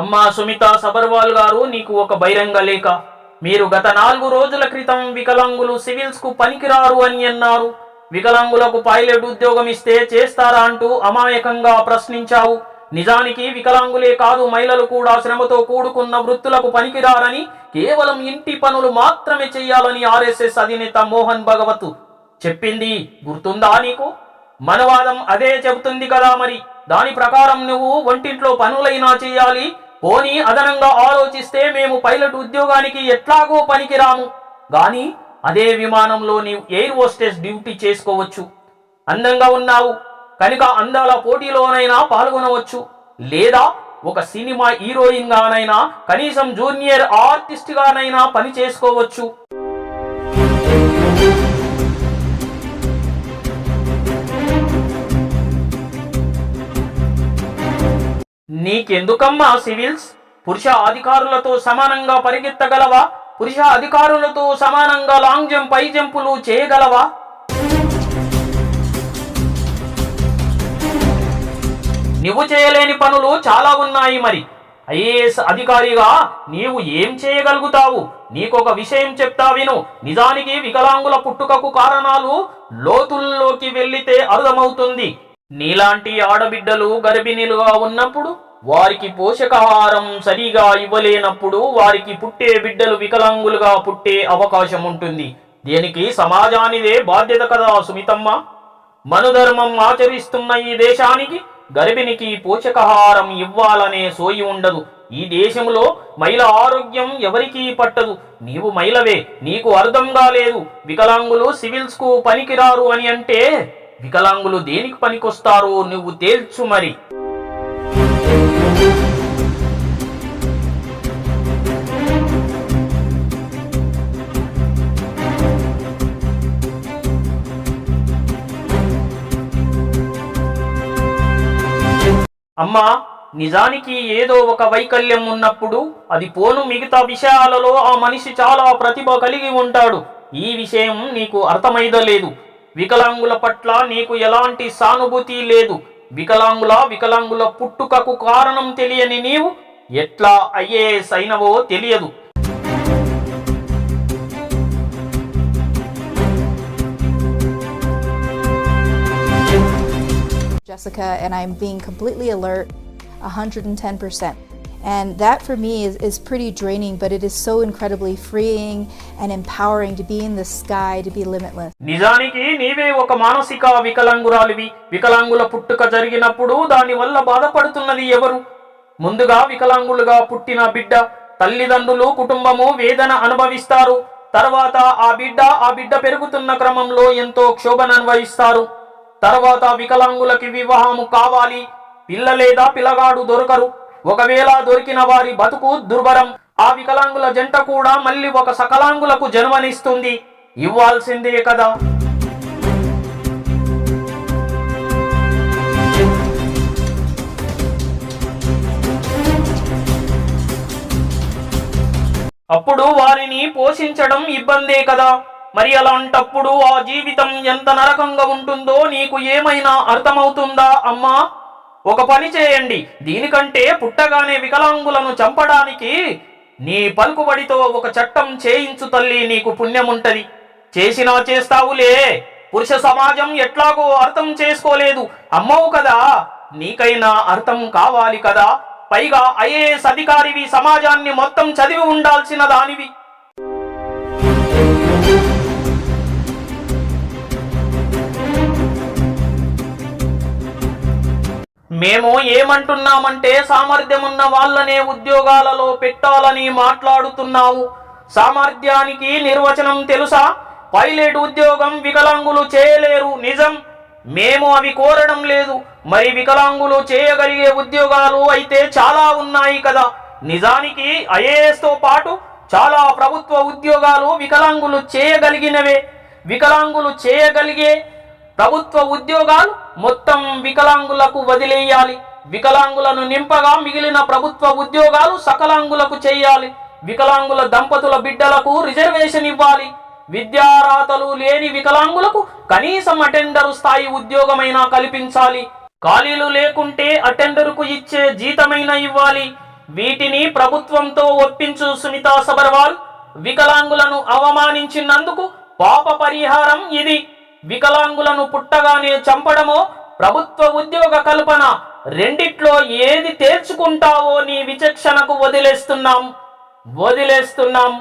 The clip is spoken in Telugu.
అమ్మా సుమిత సబర్వాల్ గారు నీకు ఒక బహిరంగ లేఖ. మీరు గత నాలుగు రోజుల క్రితం వికలాంగులు సివిల్స్కు పనికిరారు అని అన్నారు. వికలాంగులకు పైలట్ ఉద్యోగం ఇస్తే చేస్తారా అంటూ అమాయకంగా ప్రశ్నించావు. నిజానికి వికలాంగులే కాదు మహిళలు కూడా శ్రమతో కూడుకున్న వృత్తులకు పనికిరారని కేవలం ఇంటి పనులు మాత్రమే చేయాలని ఆర్ఎస్ఎస్ అధినేత మోహన్ భగవత్ చెప్పింది. గుర్తుందా నీకు? మనవాదం అదే చెబుతుంది కదా మరి. దాని ప్రకారం నువ్వు వంటింట్లో పనులైనా చేయాలి పోనీ అదనంగా ఆలోచిస్తే మేము పైలట్ ఉద్యోగానికి ఎట్లాగో పనికిరాము. గాని అదే విమానంలో నీవు ఎయిర్ హోస్టెస్ డ్యూటీ చేసుకోవచ్చు. అందంగా ఉన్నావు. కనుక అందాల పోటీలోనైనా పాల్గొనవచ్చు. లేదా ఒక సినిమా హీరోయిన్గానైనా కనీసం జూనియర్ ఆర్టిస్ట్గానైనా పని చేసుకోవచ్చు. నీకెందుకమ్మా సివిల్స్? పురుష అధికారులతో సమానంగా పరిగెత్తగలవా? పురుష అధికారులతో సమానంగా లాంగ్ జంప్ పై జంపులు చేయగలవా? నువ్వు చేయలేని పనులు చాలా ఉన్నాయి మరి. ఐఏఎస్ అధికారిగా నీవు ఏం చేయగలుగుతావు? నీకొక విషయం చెప్తా విను. నిజానికి వికలాంగుల పుట్టుకకు కారణాలు లోతుల్లోకి వెళ్ళితే అర్థమవుతుంది. నీలాంటి ఆడబిడ్డలు గర్భిణీలుగా ఉన్నప్పుడు వారికి పోషకాహారం సరిగా ఇవ్వలేనప్పుడు వారికి పుట్టే బిడ్డలు వికలాంగులుగా పుట్టే అవకాశం ఉంటుంది దీనికి? సమాజానిదే బాధ్యత కదా సుమితమ్మ. మనుధర్మం ఆచరిస్తున్న ఈ దేశానికి గర్భిణికి పోషకాహారం ఇవ్వాలనే సోయి ఉండదు. ఈ దేశంలో మహిళ ఆరోగ్యం ఎవరికీ పట్టదు. నీవు మహిళవే నీకు అర్థం కాలేదు వికలాంగులు సివిల్స్కు పనికిరారు అని అంటే వికలాంగులు దేనికి పనికొస్తారో నువ్వు తేల్చు మరి. అమ్మా నిజానికి ఏదో ఒక వైకల్యం ఉన్నప్పుడు అది పోను మిగతా విషయాలలో ఆ మనిషి చాలా ప్రతిభ కలిగి ఉంటాడు. ఈ విషయం నీకు అర్థమైదలేదు వికలాంగుల పట్ల నీకు ఎలాంటి సానుభూతి లేదు. వికలాంగుల వికలాంగుల పుట్టుకకు కారణం తెలియని నీవు ఎట్లా ఐఏఎస్ అయినవో తెలియదు. Jessica, and I'm being completely alert 110%. And that for me is, is pretty draining, but it is so incredibly freeing and empowering to be in the sky, to be limitless. నిజానికి నీవే ఒక మానసిక వికలాంగురాలివి వికలాంగుల పుట్టుక జరిగినప్పుడు దాని వల్ల బాధపడుతున్నది ఎవరు ముందుగా వికలాంగులుగా పుట్టిన బిడ్డ తల్లిదండ్రులు కుటుంబము వేదన అనుభవిస్తారు తర్వాత ఆ బిడ్డ ఆ బిడ్డ పెరుగుతున్న క్రమంలో ఎంతో క్షోభను అనుభవిస్తారు తర్వాత వికలాంగులకి వివాహము కావాలి. పిల్ల లేదా పిల్లగాడు దొరకరు. ఒకవేళ దొరికిన వారి బతుకు దుర్భరం. ఆ వికలాంగుల జంట కూడా మళ్ళీ ఒక సకలాంగులకు జన్మనిస్తుంది. ఇవ్వాల్సిందే కదా. అప్పుడు వారిని పోషించడం ఇబ్బందే కదా. మరి అలాంటప్పుడు ఆ జీవితం ఎంత నరకంగా ఉంటుందో నీకు ఏమైనా అర్థమవుతుందా అమ్మా? ఒక పని చేయండి. దీనికంటే పుట్టగానే వికలాంగులను చంపడానికి నీ పలుకుబడితో ఒక చట్టం చేయించు తల్లి నీకు పుణ్యముంటది. చేసినా చేస్తావులే. పురుష సమాజం ఎట్లాగో అర్థం చేసుకోలేదు. అమ్మవు కదా. నీకైనా అర్థం కావాలి కదా. పైగా ఐఏఎస్ అధికారివి సమాజాన్ని మొత్తం చదివి ఉండాల్సిన దానివి. మేము ఏమంటున్నామంటే సామర్థ్యం ఉన్న వాళ్ళనే ఉద్యోగాలలో పెట్టాలని మాట్లాడుతున్నావు. సామర్థ్యానికి నిర్వచనం తెలుసా? పైలట్ ఉద్యోగం వికలాంగులు చేయలేరు నిజం. మేము అవి కోరడం లేదు. మరి వికలాంగులు చేయగలిగే ఉద్యోగాలు అయితే చాలా ఉన్నాయి కదా. నిజానికి ఐఏఎస్తో పాటు చాలా ప్రభుత్వ ఉద్యోగాలు వికలాంగులు చేయగలిగినవే. వికలాంగులు చేయగలిగే ప్రభుత్వ ఉద్యోగాలు మొత్తం వికలాంగులకు వదిలేయాలి. వికలాంగులను నింపగా మిగిలిన ప్రభుత్వ ఉద్యోగాలు సకలాంగులకు చేయాలి. వికలాంగుల దంపతుల బిడ్డలకు రిజర్వేషన్ ఇవ్వాలి. విద్యార్హతలు లేని వికలాంగులకు కనీసం అటెండరు స్థాయి ఉద్యోగమైనా కల్పించాలి. ఖాళీలు లేకుంటే అటెండరుకు ఇచ్చే జీతమైనా ఇవ్వాలి. వీటిని ప్రభుత్వంతో ఒప్పించు సునీతా సబర్వాల్ వికలాంగులను అవమానించినందుకు పాప పరిహారం ఇది. వికలాంగులను పుట్టగానే చంపడమో ప్రభుత్వ ఉద్యోగ కల్పన. రెండిట్లో ఏది తేల్చుకుంటావో నీ విచక్షణకు వదిలేస్తున్నాం. వదిలేస్తున్నాం.